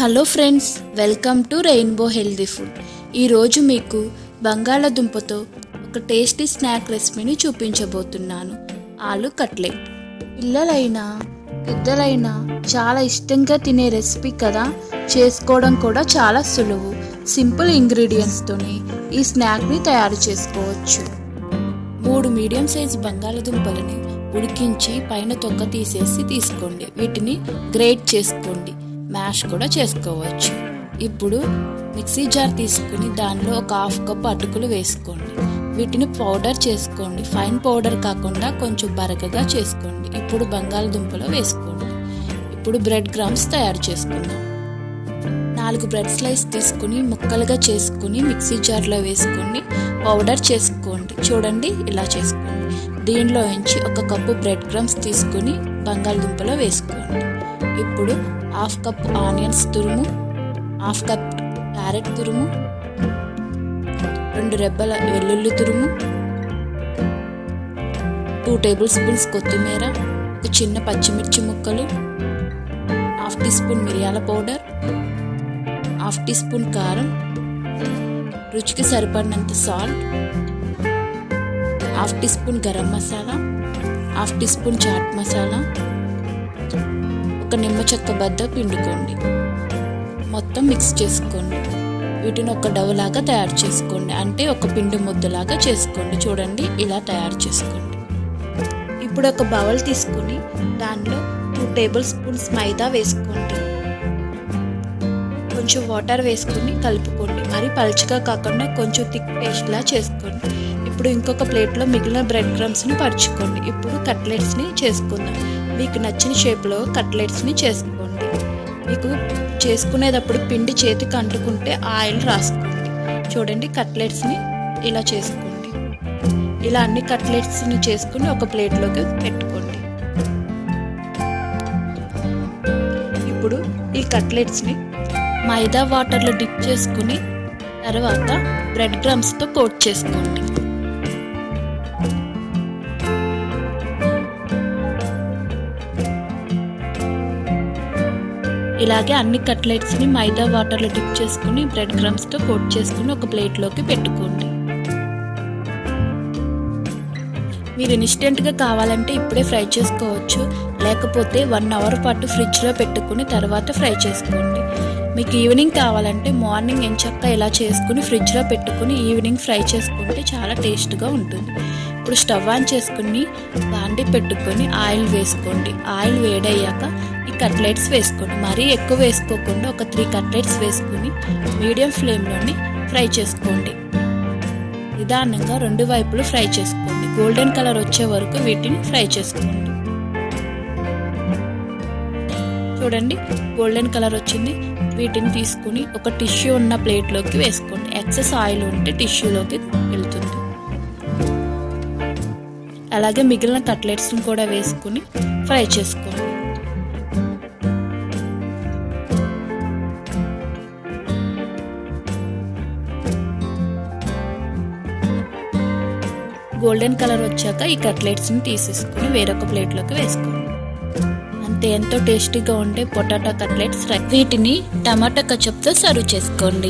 Hello friends welcome to rainbow healthy food. ఈరోజు మీకు బంగాళాదుంపతో ఒక టేస్టీ స్నాక్ రెసిపీని చూపించబోతున్నాను. ఆలు కట్లెట్. పిల్లలైనా పెద్దలైనా చాలా ఇష్టంగా తినే రెసిపీ కదా? చేసుకోవడం కూడా చాలా సులువు. సింపుల్ ఇంగ్రీడియంట్స్తోనే ఈ స్నాక్ని తయారు చేసుకోవచ్చు. మూడు మీడియం సైజ్ బంగాళదుంపలని ఉడికించి పైన తొక్క తీసేసి తీసుకోండి. వీటిని గ్రేట్ చేసుకోండి. మ్యాష్ కూడా చేసుకోవచ్చు. ఇప్పుడు మిక్సీ జార్ తీసుకుని దానిలో ఒక హాఫ్ కప్ అటుకులు వేసుకోండి. వీటిని పౌడర్ చేసుకోండి. ఫైన్ పౌడర్ కాకుండా కొంచెం బరకగా చేసుకోండి. ఇప్పుడు బంగాళదుంపలో వేసుకోండి. ఇప్పుడు బ్రెడ్ గ్రామ్స్ తయారు చేసుకుందాం. నాలుగు బ్రెడ్ స్లైస్ తీసుకుని ముక్కలుగా చేసుకుని మిక్సీ జార్లో వేసుకొని పౌడర్ చేసుకోండి. చూడండి ఇలా చేసుకోండి. దీనిలో నుంచి ఒక కప్పు బ్రెడ్ క్రమ్స్ తీసుకుని బంగాళదుంపలో వేసుకోండి. ఇప్పుడు హాఫ్ కప్ ఆనియన్స్ తురుము హాఫ్ కప్ క్యారెట్ తురుము రెండు రెబ్బల వెల్లుల్లి తురుము టూ టేబుల్ స్పూన్స్ కొత్తిమీర ఒక చిన్న పచ్చిమిర్చి ముక్కలు హాఫ్ టీ స్పూన్ మిరియాల పౌడర్ హాఫ్ టీ స్పూన్ కారం రుచికి సరిపడినంత salt half teaspoon garam masala half teaspoon chaat masala ఒక నిమ్మ చెక్క బద్ద పిండుకోండి. మొత్తం మిక్స్ చేసుకోండి. వీటిని ఒక డవ్ లాగా తయారు చేసుకోండి. అంటే ఒక పిండి ముద్దలాగా చేసుకోండి. చూడండి ఇలా తయారు చేసుకోండి. ఇప్పుడు ఒక బౌల్ తీసుకుని దానిలో టూ టేబుల్ స్పూన్స్ మైదా వేసుకోండి. కొంచెం వాటర్ వేసుకుని కలుపుకోండి. మరి పలుచగా కాకుండా కొంచెం థిక్ పేస్ట్లా చేసుకోండి. ఇప్పుడు ఇంకొక ప్లేట్లో మిగిలిన బ్రెడ్ క్రమ్స్ని పరుచుకోండి. ఇప్పుడు కట్లెట్స్ని చేసుకుందాం. మీకు నచ్చిన షేప్లో కట్లెట్స్ని చేసుకోండి. మీకు చేసుకునేటప్పుడు పిండి చేతికి అంటుకుంటే ఆయిల్ రాసుకోండి. చూడండి కట్లెట్స్ని ఇలా చేసుకోండి. ఇలా అన్ని కట్లెట్స్ని చేసుకుని ఒక ప్లేట్లోకి పెట్టుకోండి. ఇప్పుడు ఈ కట్లెట్స్ని మైదా వాటర్లో డిప్ చేసుకుని తర్వాత బ్రెడ్ క్రమ్స్తో కోట్ చేసుకోండి. ఇలాగే అన్ని కట్లెట్స్ని మైదా వాటర్లో డిప్ చేసుకుని బ్రెడ్ క్రమ్స్తో కోట్ చేసుకుని ఒక ప్లేట్లోకి పెట్టుకోండి. మీరు ఇన్స్టెంట్గా కావాలంటే ఇప్పుడే ఫ్రై చేసుకోవచ్చు. లేకపోతే వన్ అవర్ పాటు ఫ్రిడ్జ్లో పెట్టుకుని తర్వాత ఫ్రై చేసుకోండి. మీకు ఈవినింగ్ కావాలంటే మార్నింగ్ ఎంచక్క ఇలా చేసుకుని ఫ్రిడ్జ్లో పెట్టుకుని ఈవినింగ్ ఫ్రై చేసుకుంటే చాలా టేస్ట్గా ఉంటుంది. ఇప్పుడు స్టవ్ ఆన్ చేసుకుని బాండి పెట్టుకొని ఆయిల్ వేసుకోండి. ఆయిల్ వేడయ్యాక ఈ కట్లెట్స్ వేసుకోండి. మరీ ఎక్కువ వేసుకోకుండా ఒక త్రీ కట్లెట్స్ వేసుకుని మీడియం ఫ్లేమ్లోని ఫ్రై చేసుకోండి. నిదానంగా రెండు వైపులు ఫ్రై చేసుకోండి. గోల్డెన్ కలర్ వచ్చే వరకు వీటిని ఫ్రై చేసుకోండి. చూడండి. గోల్డెన్ కలర్ వచ్చింది. వీటిని తీసుకుని ఒక టిష్యూ ఉన్న ప్లేట్లోకి వేసుకోండి. ఎక్సెస్ ఆయిల్ ఉంటే టిష్యూలోకి వెళ్తుంది. అలాగే మిగిలిన కట్లెట్స్ని కూడా వేసుకుని ఫ్రై చేసుకోండి. గోల్డెన్ కలర్ వచ్చాక ఈ కట్లెట్స్ని తీసేసుకుని వేరొక ప్లేట్లోకి వేసుకోండి. అంతే ఎంతో టేస్టీగా ఉండే పొటాటో కట్లెట్స్ వీటిని టమాటా కచప్తో సర్వ్ చేసుకోండి.